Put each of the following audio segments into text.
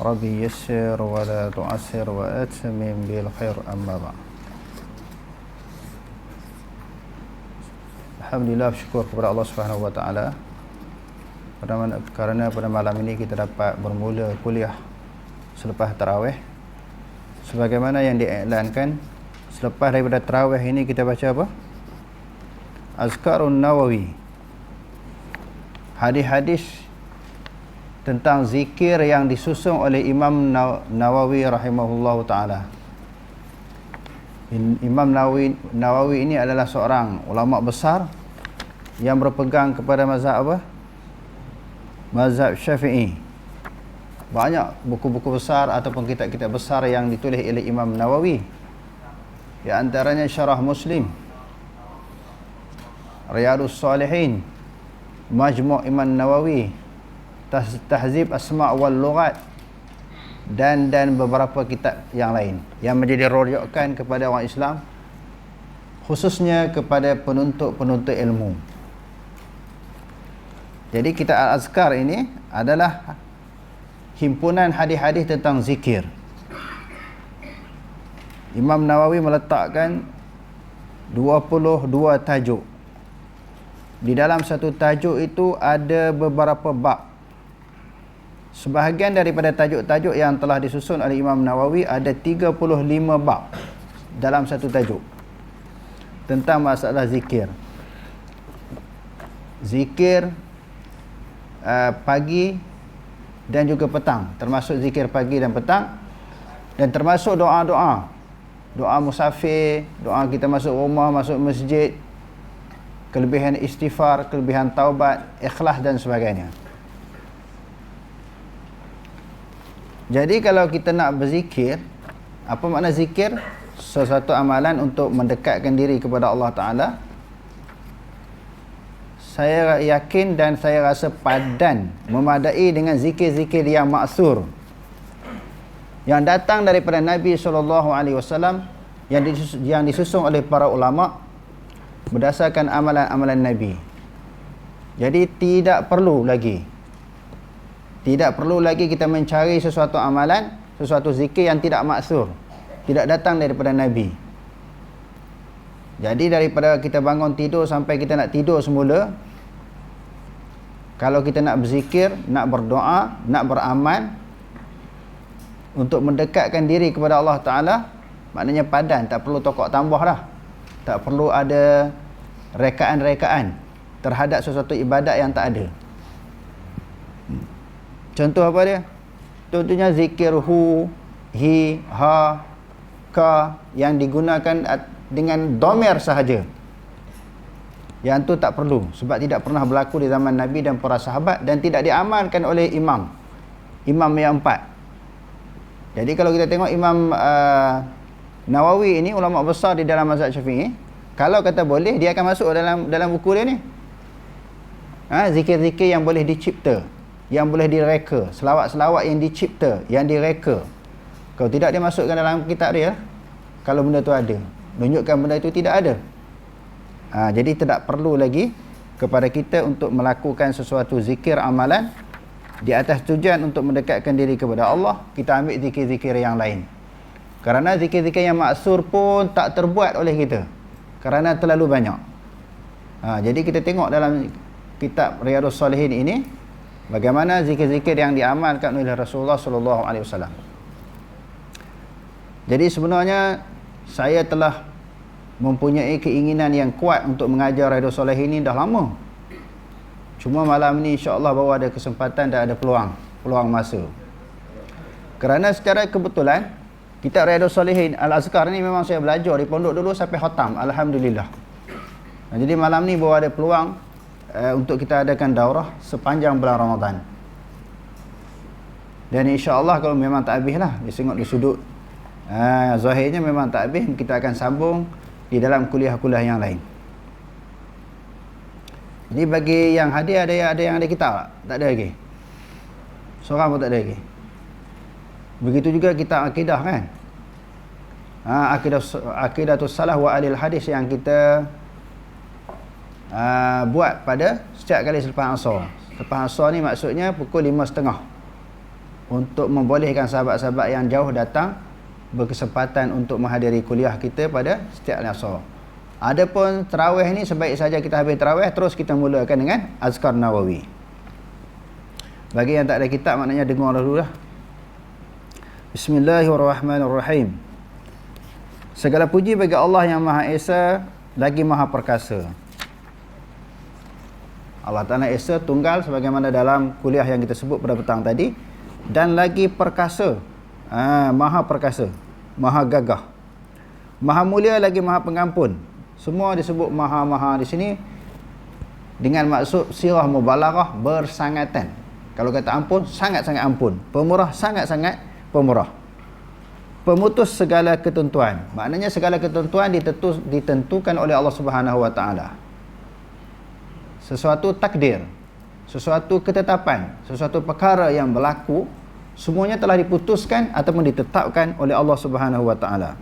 ربي يسر ولا تعسر وأتمم بالخير أما بعد Alhamdulillah syukur kepada Allah Subhanahu Wa Taala kerana pada malam ini kita dapat bermula kuliah selepas tarawih sebagaimana yang diiklankan selepas daripada tarawih ini kita baca apa Azkarun Nawawi hadis-hadis tentang zikir yang disusun oleh Imam Nawawi rahimahullahu taala. Imam Nawawi Nawawi ini adalah seorang ulama besar yang berpegang kepada mazhab apa? Mazhab Syafi'i. Banyak buku-buku besar ataupun kitab-kitab besar yang ditulis oleh Imam Nawawi. Di antaranya Syarah Muslim, Riyadus Salihin, Majmu' Imam Nawawi, tahzib asma' wal lughat dan dan beberapa kitab yang lain yang menjadi rujukan kepada orang Islam khususnya kepada penuntut-penuntut ilmu. Jadi kita Al-Azkar ini adalah himpunan hadis-hadis tentang zikir. Imam Nawawi meletakkan 22 tajuk. Di dalam satu tajuk itu ada beberapa bab Sebahagian daripada tajuk-tajuk yang telah disusun oleh Imam Nawawi ada 35 bab dalam satu tajuk tentang masalah zikir. Zikir uh, pagi dan juga petang, termasuk zikir pagi dan petang dan termasuk doa-doa. Doa musafir, doa kita masuk rumah, masuk masjid, kelebihan istighfar, kelebihan taubat, ikhlas dan sebagainya. Jadi kalau kita nak berzikir, apa makna zikir? Sesuatu amalan untuk mendekatkan diri kepada Allah Taala. Saya yakin dan saya rasa padan memadai dengan zikir-zikir yang maksur yang datang daripada Nabi wasallam yang yang disusun oleh para ulama berdasarkan amalan-amalan Nabi. Jadi tidak perlu lagi tidak perlu lagi kita mencari sesuatu amalan, sesuatu zikir yang tidak maksur. Tidak datang daripada Nabi. Jadi daripada kita bangun tidur sampai kita nak tidur semula, kalau kita nak berzikir, nak berdoa, nak beramal, untuk mendekatkan diri kepada Allah Ta'ala, maknanya padan, tak perlu tokok tambah dah. Tak perlu ada rekaan-rekaan terhadap sesuatu ibadat yang tak ada. Contoh apa dia? Contohnya zikir hu, hi, ha, ka yang digunakan dengan domer sahaja. Yang tu tak perlu sebab tidak pernah berlaku di zaman Nabi dan para sahabat dan tidak diamalkan oleh imam. Imam yang empat. Jadi kalau kita tengok Imam uh, Nawawi ini ulama besar di dalam mazhab Syafi'i, kalau kata boleh dia akan masuk dalam dalam buku dia ni. Ha, zikir-zikir yang boleh dicipta yang boleh direka. Selawat-selawat yang dicipta yang direka. Kalau tidak dia masukkan dalam kitab dia kalau benda tu ada. Menunjukkan benda itu tidak ada. Ha, jadi tidak perlu lagi kepada kita untuk melakukan sesuatu zikir amalan di atas tujuan untuk mendekatkan diri kepada Allah kita ambil zikir-zikir yang lain. Kerana zikir-zikir yang maksur pun tak terbuat oleh kita. Kerana terlalu banyak. Ha, jadi kita tengok dalam kitab Riyadus Salihin ini Bagaimana zikir-zikir yang diamalkan oleh Rasulullah sallallahu alaihi wasallam. Jadi sebenarnya saya telah mempunyai keinginan yang kuat untuk mengajar Riyadhus Salihin ini dah lama. Cuma malam ni insya-Allah baru ada kesempatan dan ada peluang, peluang masa. Kerana secara kebetulan kita Riyadhus Salihin Al-Azkar ni memang saya belajar di pondok dulu sampai khatam, alhamdulillah. Jadi malam ni baru ada peluang uh, untuk kita adakan daurah sepanjang bulan Ramadan. dan insya-Allah kalau memang tak habis lah disengok di sudut ha, zahirnya memang tak habis kita akan sambung di dalam kuliah-kuliah yang lain jadi bagi yang hadir ada ada yang ada kitab tak? Tak ada lagi. Seorang pun tak ada lagi. Begitu juga kita akidah kan? Ha, akidah akidah tu salah wa alil hadis yang kita uh, buat pada setiap kali selepas asar. Selepas asar ni maksudnya pukul 5.30 untuk membolehkan sahabat-sahabat yang jauh datang berkesempatan untuk menghadiri kuliah kita pada setiap asar. Adapun terawih ni sebaik saja kita habis terawih terus kita mulakan dengan azkar nawawi. Bagi yang tak ada kitab maknanya dengar dulu lah. Bismillahirrahmanirrahim. Segala puji bagi Allah yang Maha Esa lagi Maha Perkasa. Allah Ta'ala Esa tunggal sebagaimana dalam kuliah yang kita sebut pada petang tadi. Dan lagi perkasa. Ha, maha perkasa. Maha gagah. Maha mulia lagi maha pengampun. Semua disebut maha-maha di sini dengan maksud sirah mubalaghah bersangatan. Kalau kata ampun sangat-sangat ampun. Pemurah sangat-sangat pemurah. Pemutus segala ketentuan. Maknanya segala ketentuan ditentu, ditentukan oleh Allah Subhanahu wa taala sesuatu takdir sesuatu ketetapan, sesuatu perkara yang berlaku semuanya telah diputuskan ataupun ditetapkan oleh Allah Subhanahu wa taala.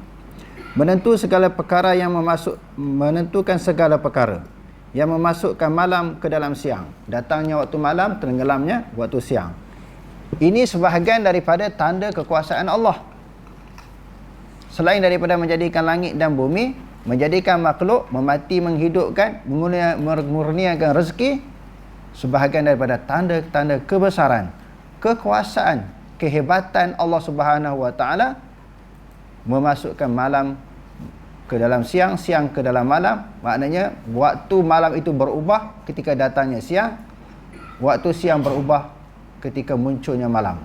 Menentu segala perkara yang memasuk menentukan segala perkara yang memasukkan malam ke dalam siang. Datangnya waktu malam, tenggelamnya waktu siang. Ini sebahagian daripada tanda kekuasaan Allah. Selain daripada menjadikan langit dan bumi, menjadikan makhluk, memati, menghidupkan, mengurniakan rezeki, sebahagian daripada tanda-tanda kebesaran, kekuasaan, kehebatan Allah Subhanahu Wa Taala memasukkan malam ke dalam siang, siang ke dalam malam. Maknanya waktu malam itu berubah ketika datangnya siang, waktu siang berubah ketika munculnya malam.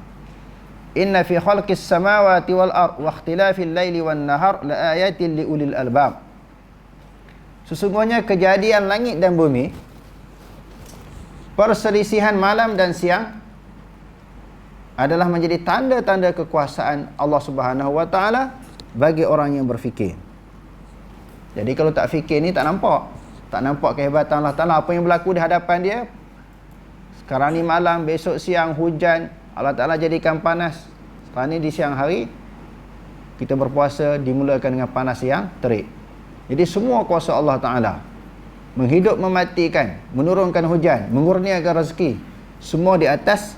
Inna fi khalqis samawati wal ard wa ikhtilafil laili wan nahar la ayatin li ulil albab. Sesungguhnya kejadian langit dan bumi perselisihan malam dan siang adalah menjadi tanda-tanda kekuasaan Allah Subhanahu Taala bagi orang yang berfikir. Jadi kalau tak fikir ni tak nampak. Tak nampak kehebatan Allah Taala apa yang berlaku di hadapan dia. Sekarang ni malam, besok siang hujan, Allah Taala jadikan panas. Sekarang ni di siang hari kita berpuasa dimulakan dengan panas yang terik. Jadi semua kuasa Allah Taala menghidup mematikan, menurunkan hujan, mengurniakan rezeki, semua di atas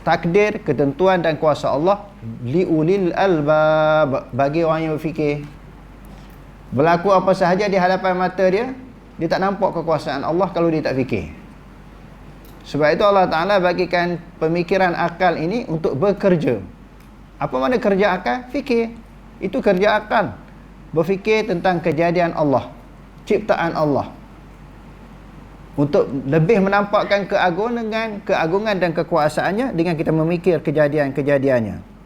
takdir, ketentuan dan kuasa Allah liulil albab bagi orang yang berfikir. Berlaku apa sahaja di hadapan mata dia, dia tak nampak kekuasaan Allah kalau dia tak fikir. Sebab itu Allah Taala bagikan pemikiran akal ini untuk bekerja. Apa mana kerja akal? Fikir. Itu kerja akal. Berfikir tentang kejadian Allah ciptaan Allah. Untuk lebih menampakkan keagungan keagungan dan kekuasaannya dengan kita memikir kejadian-kejadiannya.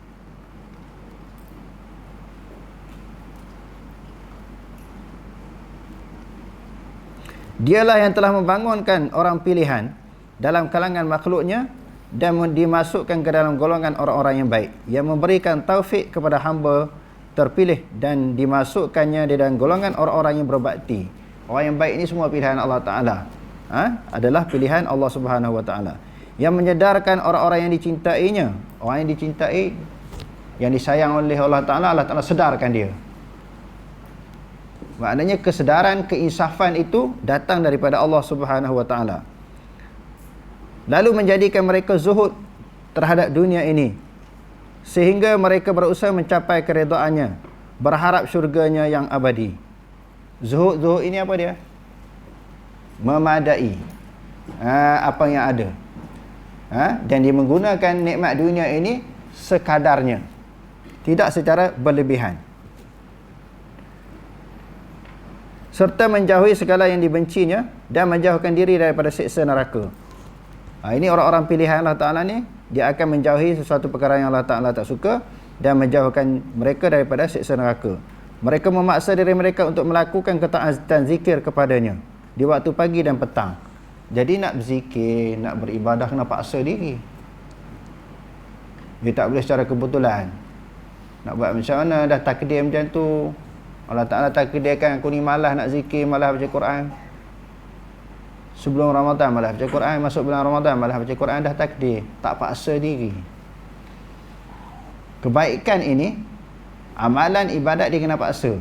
Dialah yang telah membangunkan orang pilihan dalam kalangan makhluknya dan dimasukkan ke dalam golongan orang-orang yang baik. Yang memberikan taufik kepada hamba terpilih dan dimasukkannya di dalam golongan orang-orang yang berbakti. Orang yang baik ini semua pilihan Allah Taala. Ha? adalah pilihan Allah Subhanahu Wa Taala yang menyedarkan orang-orang yang dicintainya. Orang yang dicintai yang disayang oleh Allah Taala, Allah Taala sedarkan dia. Maknanya kesedaran, keinsafan itu datang daripada Allah Subhanahu Wa Taala. Lalu menjadikan mereka zuhud terhadap dunia ini sehingga mereka berusaha mencapai keredaannya berharap syurganya yang abadi. Zuhud zuhud ini apa dia? Memadai ha, apa yang ada. Ha, dan dia menggunakan nikmat dunia ini sekadarnya tidak secara berlebihan. Serta menjauhi segala yang dibencinya dan menjauhkan diri daripada siksa neraka. Ha, ini orang-orang pilihan Allah Ta'ala ni dia akan menjauhi sesuatu perkara yang Allah Ta'ala tak suka dan menjauhkan mereka daripada siksa neraka mereka memaksa diri mereka untuk melakukan ketaatan zikir kepadanya di waktu pagi dan petang jadi nak berzikir, nak beribadah kena paksa diri Dia tak boleh secara kebetulan. Nak buat macam mana dah takdir macam tu. Allah Ta'ala takdirkan aku ni malas nak zikir, malas baca Quran. Sebelum Ramadan malas baca Quran, masuk bulan Ramadan malas baca Quran dah takdir. Tak paksa diri. Kebaikan ini, amalan ibadat dia kena paksa.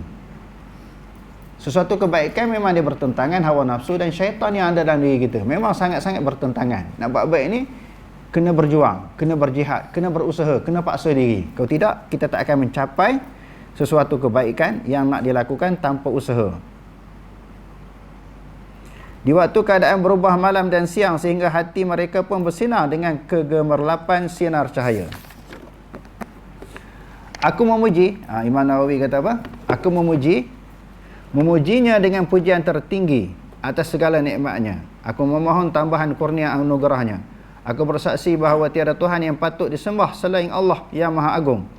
Sesuatu kebaikan memang dia bertentangan hawa nafsu dan syaitan yang ada dalam diri kita. Memang sangat-sangat bertentangan. Nak buat baik ini, kena berjuang, kena berjihad, kena berusaha, kena paksa diri. Kalau tidak, kita tak akan mencapai sesuatu kebaikan yang nak dilakukan tanpa usaha. Di waktu keadaan berubah malam dan siang sehingga hati mereka pun bersinar dengan kegemerlapan sinar cahaya. Aku memuji, ha, Imam Nawawi kata apa? Aku memuji, memujinya dengan pujian tertinggi atas segala nikmatnya. Aku memohon tambahan kurnia anugerahnya. Aku bersaksi bahawa tiada Tuhan yang patut disembah selain Allah yang Maha Agung.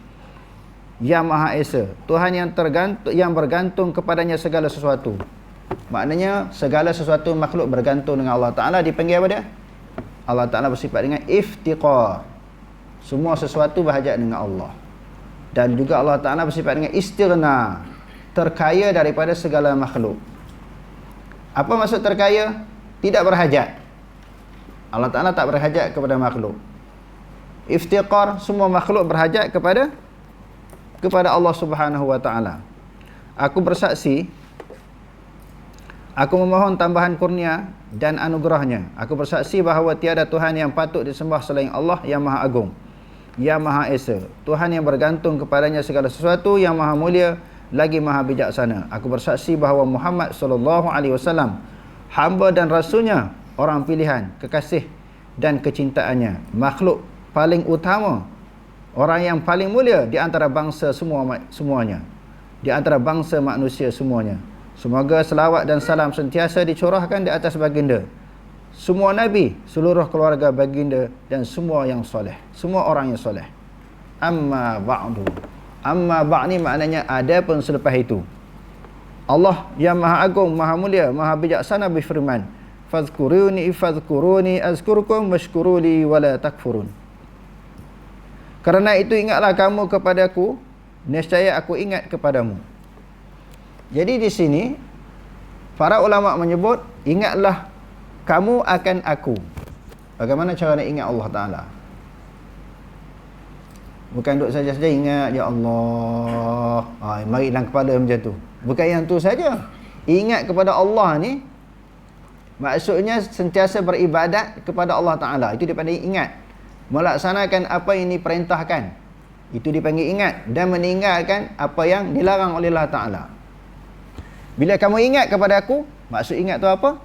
Yang Maha Esa. Tuhan yang tergantung yang bergantung kepadanya segala sesuatu. Maknanya segala sesuatu makhluk bergantung dengan Allah Taala dipanggil apa dia? Allah Taala bersifat dengan iftiqar. Semua sesuatu berhajat dengan Allah. Dan juga Allah Taala bersifat dengan istighna. Terkaya daripada segala makhluk. Apa maksud terkaya? Tidak berhajat. Allah Ta'ala tak berhajat kepada makhluk iftiqar semua makhluk berhajat kepada kepada Allah Subhanahu wa taala aku bersaksi aku memohon tambahan kurnia dan anugerahnya. Aku bersaksi bahawa tiada tuhan yang patut disembah selain Allah yang maha agung yang maha esa. Tuhan yang bergantung kepadanya segala sesuatu yang maha mulia lagi maha bijaksana. Aku bersaksi bahawa Muhammad sallallahu alaihi wasallam hamba dan rasulnya orang pilihan, kekasih dan kecintaannya, makhluk paling utama, orang yang paling mulia di antara bangsa semua semuanya, di antara bangsa manusia semuanya. Semoga selawat dan salam sentiasa dicurahkan di atas baginda. Semua nabi, seluruh keluarga baginda dan semua yang soleh, semua orang yang soleh. Amma ba'du. Amma ba'ni maknanya ada pun selepas itu. Allah yang Maha Agung, Maha Mulia, Maha Bijaksana berfirman, fadhkuruni fadhkuruni azkurkum washkuruli wala takfurun kerana itu ingatlah kamu kepadaku nescaya aku ingat kepadamu jadi di sini para ulama menyebut ingatlah kamu akan aku bagaimana cara nak ingat Allah taala bukan duduk saja-saja ingat ya Allah ha, mari dalam kepala macam tu bukan yang tu saja ingat kepada Allah ni Maksudnya sentiasa beribadat kepada Allah Ta'ala. Itu dipanggil ingat. Melaksanakan apa yang diperintahkan. Itu dipanggil ingat. Dan meninggalkan apa yang dilarang oleh Allah Ta'ala. Bila kamu ingat kepada aku, maksud ingat tu apa?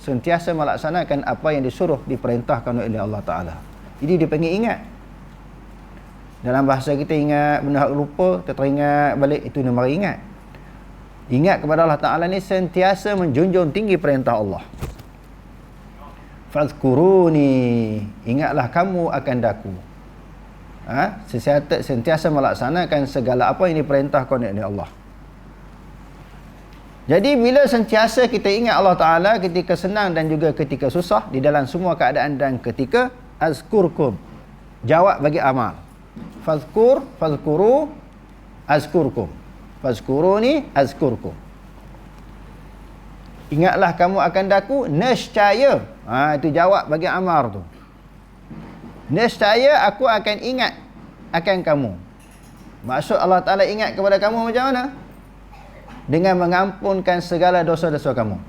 Sentiasa melaksanakan apa yang disuruh diperintahkan oleh Allah Ta'ala. Jadi dipanggil ingat. Dalam bahasa kita ingat benda hak lupa, teringat balik, itu nama ingat. Ingat kepada Allah Ta'ala ni sentiasa menjunjung tinggi perintah Allah. Fazkuruni. Ingatlah kamu akan daku. Ha? Sesiata, sentiasa melaksanakan segala apa yang diperintahkan oleh Allah. Jadi bila sentiasa kita ingat Allah Ta'ala ketika senang dan juga ketika susah di dalam semua keadaan dan ketika azkurkum. Jawab bagi amal. Fazkur, fazkuru, azkurkum. Fazkuruni azkurkum. Ingatlah kamu akan daku nescaya. Ha itu jawab bagi Amar tu. Nescaya aku akan ingat akan kamu. Maksud Allah Taala ingat kepada kamu macam mana? Dengan mengampunkan segala dosa-dosa kamu.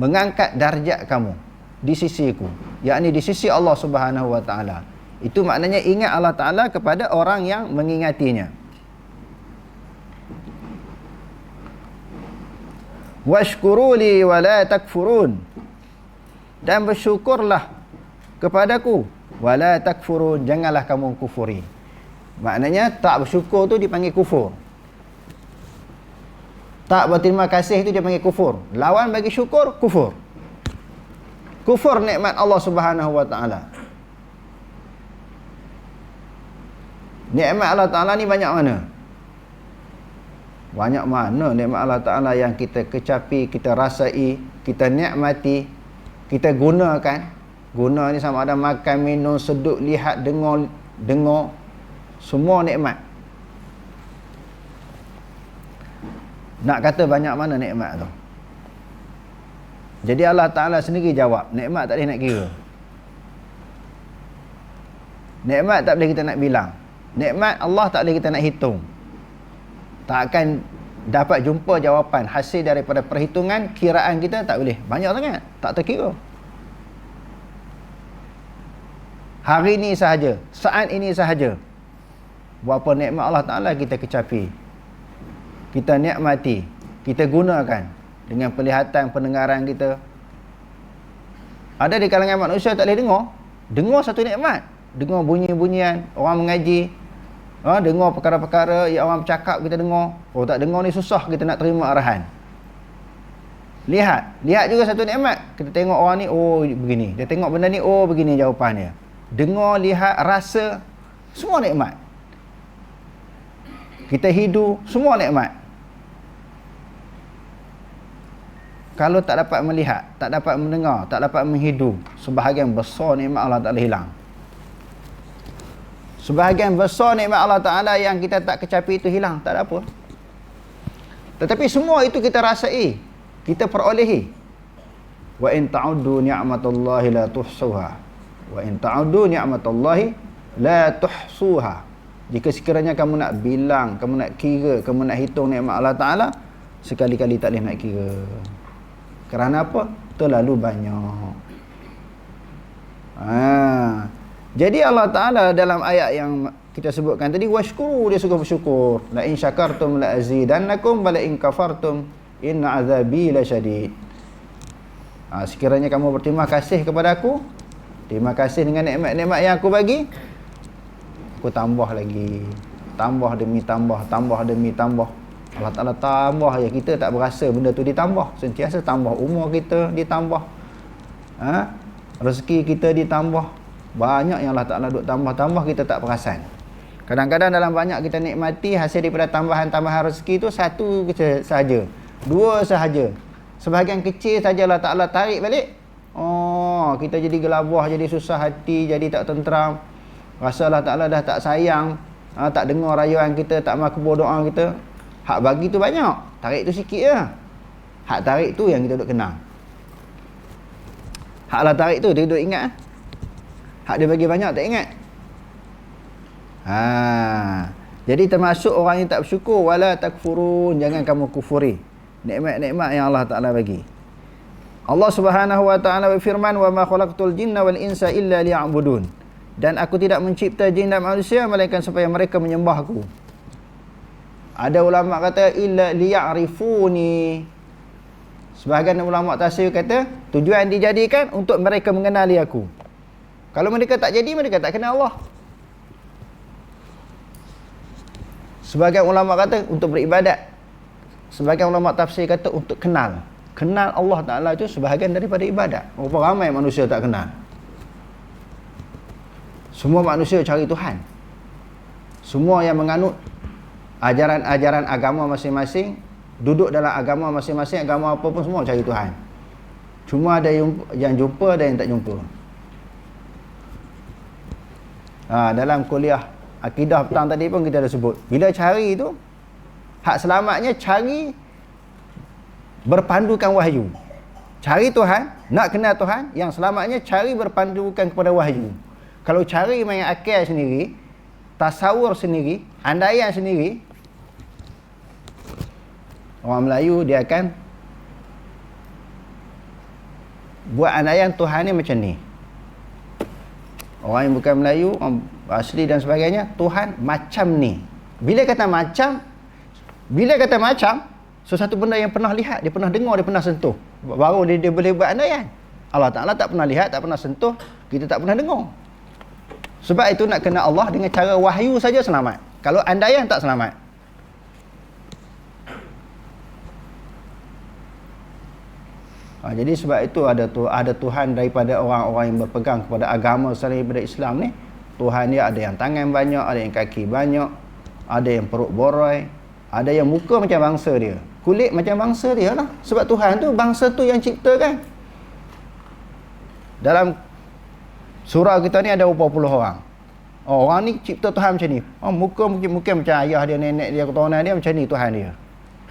Mengangkat darjat kamu di sisiku, yakni di sisi Allah Subhanahu wa taala. Itu maknanya ingat Allah Taala kepada orang yang mengingatinya. washkuruli wa la takfurun dan bersyukurlah kepadaku wa la takfurun janganlah kamu kufuri maknanya tak bersyukur tu dipanggil kufur tak berterima kasih tu dipanggil kufur. Lawan bagi syukur kufur. Kufur nikmat Allah Subhanahu wa taala. Nikmat Allah taala ni banyak mana? Banyak mana nikmat Allah Ta'ala yang kita kecapi, kita rasai, kita nikmati, kita gunakan. Guna ni sama ada makan, minum, seduk, lihat, dengar, dengar. semua nikmat nak kata banyak mana nikmat tu? Jadi Allah Ta'ala sendiri jawab nikmat tak boleh nak kira. Nikmat tak boleh kita nak bilang. Nikmat Allah tak boleh kita nak hitung. Tak akan dapat jumpa jawapan hasil daripada perhitungan kiraan kita tak boleh. Banyak sangat tak terkira. Hari ini sahaja saat ini sahaja. Berapa nikmat Allah Ta'ala kita kecapi kita nikmati kita gunakan dengan pelihatan pendengaran kita. Ada di kalangan manusia tak boleh dengar. Dengar satu nikmat. Dengar bunyi-bunyian orang mengaji. Ha, dengar perkara-perkara yang orang bercakap kita dengar. Oh tak dengar ni susah kita nak terima arahan. Lihat. Lihat juga satu nikmat. Kita tengok orang ni oh begini. Dia tengok benda ni oh begini jawapannya. Dengar, lihat, rasa. Semua nikmat. Kita hidup semua nikmat kalau tak dapat melihat tak dapat mendengar tak dapat menghidup sebahagian besar nikmat Allah boleh hilang. Sebahagian besar nikmat Allah Ta'ala yang kita tak kecapi itu hilang tak ada apa. Tetapi semua itu kita rasai kita perolehi. Wa in ta'uddu ni'matallahi la tuhsuha. Wa in ta'uddu ni'matallahi la tuhsuha. Jika sekiranya kamu nak bilang kamu nak kira kamu nak hitung nikmat Allah taala sekali-kali tak boleh nak kira kerana apa terlalu banyak ha. jadi Allah taala dalam ayat yang kita sebutkan tadi washkuru dia suka bersyukur la in syakartum la azidannakum wa la in kafartum inna azabi lasyadid ha, sekiranya kamu berterima kasih kepada aku Terima kasih dengan nikmat-nikmat yang aku bagi. Aku tambah lagi. Tambah demi tambah, tambah demi tambah. Allah Ta'ala tambah ya kita tak berasa benda tu ditambah. Sentiasa tambah umur kita ditambah. Ha? Rezeki kita ditambah. Banyak yang Allah Ta'ala duk tambah-tambah kita tak perasan. Kadang-kadang dalam banyak kita nikmati hasil daripada tambahan-tambahan rezeki tu satu sahaja. Dua sahaja. Sebahagian kecil saja Allah Ta'ala tarik balik. Oh, kita jadi gelabah, jadi susah hati, jadi tak tenteram. Rasa Allah Ta'ala dah tak sayang. Ha, tak dengar rayuan kita, tak makbul doa kita. Hak bagi tu banyak. Tarik tu sikit je. Hak tarik tu yang kita duduk kenal. Hak Allah tarik tu, dia duduk ingat. Hak dia bagi banyak, tak ingat. Ha. Jadi termasuk orang yang tak bersyukur. Wala takfurun. Jangan kamu kufuri. Nikmat-nikmat yang Allah Ta'ala bagi. Allah Subhanahu wa taala berfirman wa ma khalaqtul jinna wal insa illa liya'budun. Dan aku tidak mencipta jin dan manusia melainkan supaya mereka menyembahku. Ada ulama kata illa liya'rifuni. Sebahagian ulama tafsir kata tujuan dijadikan untuk mereka mengenali aku. Kalau mereka tak jadi mereka tak kenal Allah. Sebahagian ulama kata untuk beribadat. Sebahagian ulama tafsir kata untuk kenal kenal Allah Ta'ala itu sebahagian daripada ibadat berapa ramai manusia tak kenal semua manusia cari Tuhan semua yang menganut ajaran-ajaran agama masing-masing duduk dalam agama masing-masing agama apa pun semua cari Tuhan cuma ada yang, jumpa ada yang tak jumpa ha, dalam kuliah akidah petang tadi pun kita dah sebut bila cari itu hak selamatnya cari berpandukan wahyu. Cari Tuhan, nak kenal Tuhan, yang selamatnya cari berpandukan kepada wahyu. Kalau cari main akal sendiri, tasawur sendiri, andaian sendiri, orang Melayu dia akan buat andaian Tuhan ni macam ni. Orang yang bukan Melayu, orang asli dan sebagainya, Tuhan macam ni. Bila kata macam, bila kata macam, sesuatu benda yang pernah lihat, dia pernah dengar, dia pernah sentuh. Baru dia, dia boleh buat andaian. Allah Ta'ala tak pernah lihat, tak pernah sentuh, kita tak pernah dengar. Sebab itu nak kenal Allah dengan cara wahyu saja selamat. Kalau andaian tak selamat. Ha, jadi sebab itu ada tu ada Tuhan daripada orang-orang yang berpegang kepada agama selain daripada Islam ni. Tuhan dia ada yang tangan banyak, ada yang kaki banyak, ada yang perut boroi, ada yang muka macam bangsa dia kulit macam bangsa dia lah sebab Tuhan tu bangsa tu yang ciptakan dalam surah kita ni ada berapa puluh orang Oh, orang ni cipta Tuhan macam ni. Oh, muka mungkin mungkin macam ayah dia, nenek dia, keturunan dia macam ni Tuhan dia.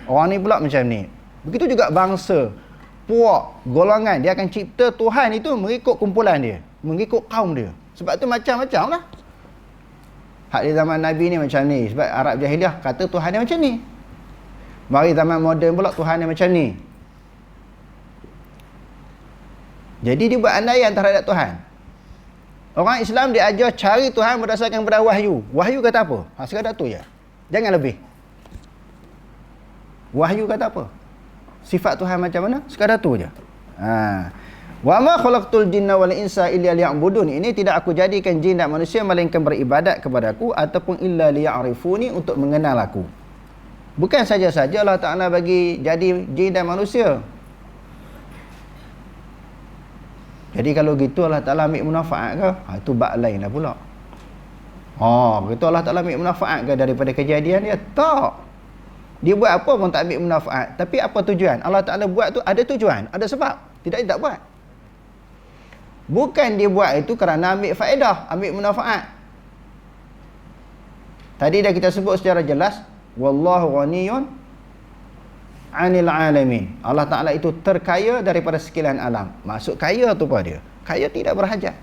Orang ni pula macam ni. Begitu juga bangsa, puak, golongan dia akan cipta Tuhan itu mengikut kumpulan dia, mengikut kaum dia. Sebab tu macam-macam lah. Hak di zaman Nabi ni macam ni. Sebab Arab Jahiliah kata Tuhan dia macam ni. Mari zaman moden pula Tuhan dia macam ni. Jadi dia buat andaian terhadap Tuhan. Orang Islam dia ajar cari Tuhan berdasarkan pada wahyu. Wahyu kata apa? Ha, sekadar tu je. Jangan lebih. Wahyu kata apa? Sifat Tuhan macam mana? Sekadar tu je. Ha. Wa ma khalaqtul jinna wal insa illa liya'budun. Ini tidak aku jadikan jin dan manusia melainkan beribadat kepada aku ataupun illa liya'rifuni untuk mengenal aku. Bukan saja-saja Allah Taala bagi jadi jin dan manusia. Jadi kalau gitu Allah Ta'ala ambil munafaat ke? Ha, itu bak lain lah pula. Ha, gitu Allah Ta'ala ambil munafaat ke daripada kejadian dia? Tak. Dia buat apa pun tak ambil munafaat. Tapi apa tujuan? Allah Ta'ala buat tu ada tujuan. Ada sebab. Tidak, dia tak buat. Bukan dia buat itu kerana ambil faedah. Ambil munafaat. Tadi dah kita sebut secara jelas. Wallahu ghaniyun anil alamin. Allah Taala itu terkaya daripada sekalian alam. Maksud kaya tu apa dia? Kaya tidak berhajat.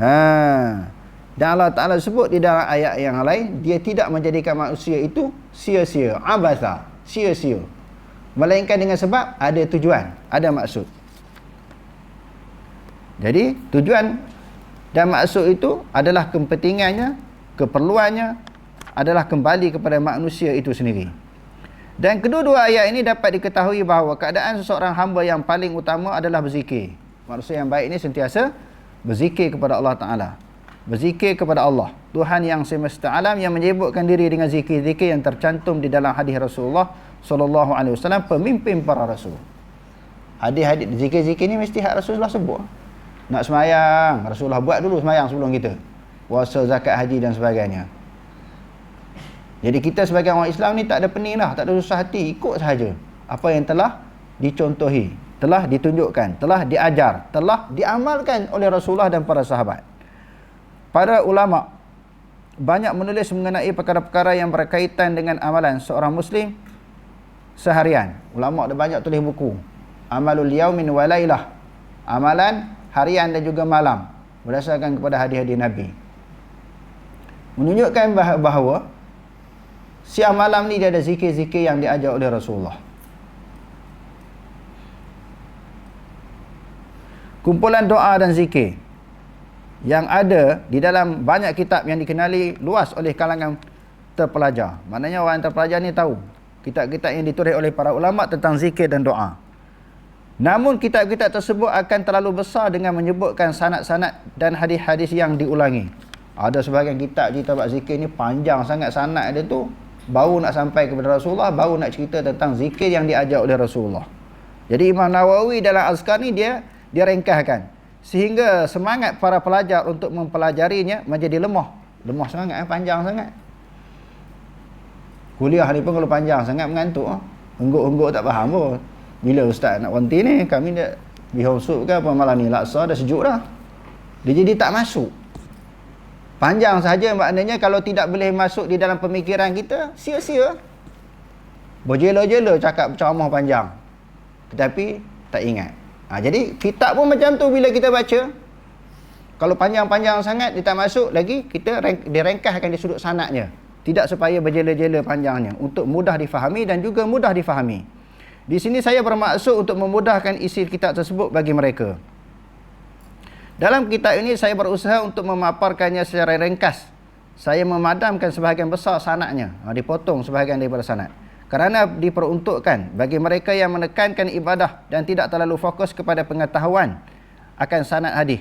Ha. Dan Allah Taala sebut di dalam ayat yang lain, dia tidak menjadikan manusia itu sia-sia, abasa, sia-sia. Melainkan dengan sebab ada tujuan, ada maksud. Jadi, tujuan dan maksud itu adalah kepentingannya, keperluannya adalah kembali kepada manusia itu sendiri. Dan kedua-dua ayat ini dapat diketahui bahawa keadaan seseorang hamba yang paling utama adalah berzikir. Manusia yang baik ini sentiasa berzikir kepada Allah Ta'ala. Berzikir kepada Allah. Tuhan yang semesta alam yang menyebutkan diri dengan zikir-zikir yang tercantum di dalam hadis Rasulullah Sallallahu Alaihi Wasallam pemimpin para rasul. Hadis-hadis zikir-zikir ini mesti hak Rasulullah sebut. Nak semayang, Rasulullah buat dulu semayang sebelum kita. Puasa, zakat, haji dan sebagainya. Jadi kita sebagai orang Islam ni tak ada pening lah, tak ada susah hati, ikut sahaja apa yang telah dicontohi, telah ditunjukkan, telah diajar, telah diamalkan oleh Rasulullah dan para sahabat. Para ulama banyak menulis mengenai perkara-perkara yang berkaitan dengan amalan seorang muslim seharian. Ulama ada banyak tulis buku. Amalul yaumin walailah. Amalan harian dan juga malam berdasarkan kepada hadis-hadis Nabi. Menunjukkan bahawa Siang malam ni dia ada zikir-zikir yang diajar oleh Rasulullah. Kumpulan doa dan zikir yang ada di dalam banyak kitab yang dikenali luas oleh kalangan terpelajar. Maknanya orang terpelajar ni tahu kitab-kitab yang ditulis oleh para ulama tentang zikir dan doa. Namun kitab-kitab tersebut akan terlalu besar dengan menyebutkan sanad-sanad dan hadis-hadis yang diulangi. Ada sebahagian kitab cerita bab zikir ni panjang sangat sanad dia tu baru nak sampai kepada Rasulullah baru nak cerita tentang zikir yang diajar oleh Rasulullah jadi Imam Nawawi dalam Azkar ni dia dia ringkaskan sehingga semangat para pelajar untuk mempelajarinya menjadi lemah lemah sangat eh? panjang sangat kuliah ni pun kalau panjang sangat mengantuk eh? engguk-engguk tak faham pun bila ustaz nak berhenti ni kami dah bihosuk ke apa malam ni laksa dah sejuk dah dia jadi tak masuk Panjang saja maknanya kalau tidak boleh masuk di dalam pemikiran kita, sia-sia. Berjela-jela cakap ceramah panjang. Tetapi tak ingat. Ha, jadi kitab pun macam tu bila kita baca. Kalau panjang-panjang sangat dia tak masuk lagi, kita direngkahkan di sudut sanatnya. Tidak supaya berjela-jela panjangnya. Untuk mudah difahami dan juga mudah difahami. Di sini saya bermaksud untuk memudahkan isi kitab tersebut bagi mereka. Dalam kitab ini saya berusaha untuk memaparkannya secara ringkas. Saya memadamkan sebahagian besar sanatnya. Ha, dipotong sebahagian daripada sanat. Kerana diperuntukkan bagi mereka yang menekankan ibadah dan tidak terlalu fokus kepada pengetahuan akan sanat hadis.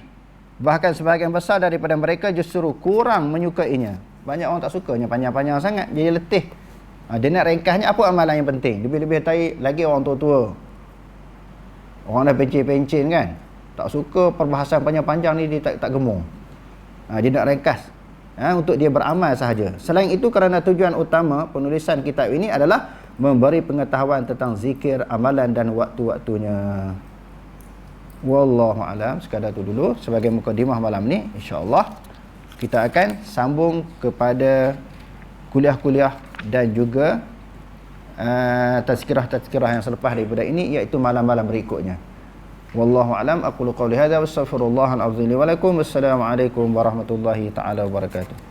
Bahkan sebahagian besar daripada mereka justru kurang menyukainya. Banyak orang tak sukanya panjang-panjang sangat. Jadi letih. Ha, dia nak ringkasnya apa amalan yang penting. Lebih-lebih lagi orang tua-tua. Orang dah pencin-pencin kan tak suka perbahasan panjang-panjang ni dia tak, tak gemung ha, dia nak ringkas ha, untuk dia beramal sahaja selain itu kerana tujuan utama penulisan kitab ini adalah memberi pengetahuan tentang zikir amalan dan waktu-waktunya. Wallahu alam. Sekadar tu dulu. Sebagai mukadimah malam ni insyaallah kita akan sambung kepada kuliah-kuliah dan juga uh, tazkirah-tazkirah yang selepas daripada ini iaitu malam-malam berikutnya. Wallahu alam. Aqulu qawli hadha wastaghfirullahal azim li wa lakum. Alaikum warahmatullahi taala wabarakatuh